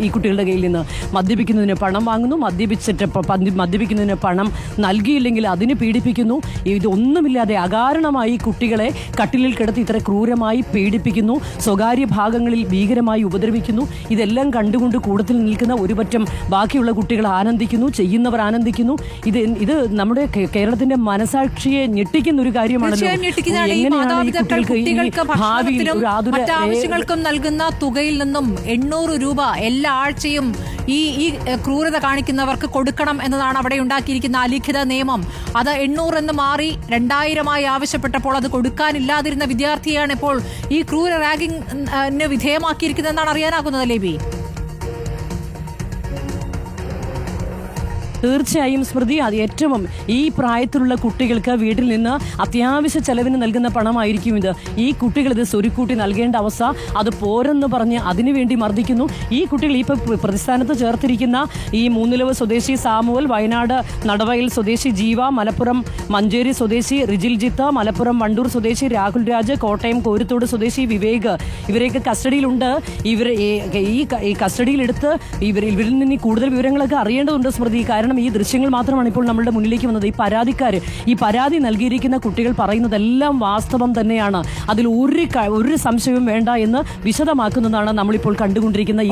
ഈ കുട്ടികളുടെ കയ്യിൽ നിന്ന് മദ്യപിക്കുന്നതിന് പണം വാങ്ങുന്നു. മദ്യപിച്ചിട്ട് മദ്യപിക്കുന്നതിന് പണം നൽകിയില്ലെങ്കിൽ അതിന് പീഡിപ്പിക്കുന്നു. ഇതൊന്നുമില്ലാതെ അകാരണമായി കുട്ടികളെ കട്ടിലിൽ കിടത്തി ഇത്ര ക്രൂരമായി പീഡിപ്പിക്കുന്നു. സ്വകാര്യ ഭാഗങ്ങളിൽ ഭീകരമായി ഉപദ്രവിക്കുന്നു. ഇതെല്ലാം കണ്ടുകൊണ്ട് കൂടത്തിൽ നിൽക്കുന്ന ഒരുപറ്റം ബാക്കിയുള്ള കുട്ടികൾ ആനന്ദിക്കുന്നു. ചെയ്യുന്നവർ ആനന്ദിക്കുന്നു. ഇത് ഇത് നമ്മുടെ കേരളത്തിന്റെ മനസാക്ഷിയെ ഞെട്ടിക്കുന്ന ഒരു കാര്യമാണ് എങ്ങനെയാണ് കുട്ടികൾക്ക് ഭാവിയിൽ ഒരു ആതുര നൽകുന്ന തുകയിൽ നിന്നും എണ്ണൂറ് രൂപ എല്ലാ ആഴ്ചയും ഈ ഈ ക്രൂരത കാണിക്കുന്നവർക്ക് കൊടുക്കണം എന്നതാണ് അവിടെ ഉണ്ടാക്കിയിരിക്കുന്ന അലിഖിത നിയമം. അത് എണ്ണൂറ് എന്ന് മാറി രണ്ടായിരമായി ആവശ്യപ്പെട്ടപ്പോൾ അത് കൊടുക്കാനില്ലാതിരുന്ന വിദ്യാർത്ഥിയാണ് ഇപ്പോൾ ഈ ക്രൂര റാഗിംഗ് വിധേയമാക്കിയിരിക്കുന്നതെന്നാണ് അറിയാനാകുന്നത് ലേബി. തീർച്ചയായും സ്മൃതി അത് ഏറ്റവും ഈ പ്രായത്തിലുള്ള കുട്ടികൾക്ക് വീട്ടിൽ നിന്ന് അത്യാവശ്യ ചെലവിന് നൽകുന്ന പണമായിരിക്കും ഇത്. ഈ കുട്ടികൾ ഇത് സ്വരുക്കൂട്ടി നൽകേണ്ട അവസ്ഥ അത് പോരെന്ന് പറഞ്ഞ് അതിനുവേണ്ടി മർദ്ദിക്കുന്നു. ഈ കുട്ടികൾ ഈ പ്രതിസ്ഥാനത്ത് ചേർത്തിരിക്കുന്ന ഈ മൂന്നിലവ് സ്വദേശി സാമുവൽ വയനാട് നടവയൽ സ്വദേശി ജീവ മലപ്പുറം മഞ്ചേരി സ്വദേശി റിജിൽ ജിത്ത് മലപ്പുറം വണ്ടൂർ സ്വദേശി രാഹുൽ രാജ് കോട്ടയം കോരുത്തോട് സ്വദേശി വിവേക്. ഇവരെയൊക്കെ കസ്റ്റഡിയിലുണ്ട്. ഇവർ ഈ കസ്റ്റഡിയിലെടുത്ത് ഇവർ ഇവരിൽ നിന്ന് കൂടുതൽ വിവരങ്ങളൊക്കെ അറിയേണ്ടതുണ്ട് സ്മൃതി. കാരണം ഈ ദൃശ്യങ്ങൾ മാത്രമാണ് ഇപ്പോൾ നമ്മളുടെ മുന്നിലേക്ക് വന്നത്. ഈ പരാതിക്കാർ ഈ പരാതി നൽകിയിരിക്കുന്ന കുട്ടികൾ പറയുന്നതെല്ലാം വാസ്തവം തന്നെയാണ്. അതിൽ ഒരു ഒരു സംശയവും വേണ്ട എന്ന് വിശദമാക്കുന്നതാണ് നമ്മളിപ്പോൾ കണ്ടുകൊണ്ടിരിക്കുന്ന ഈ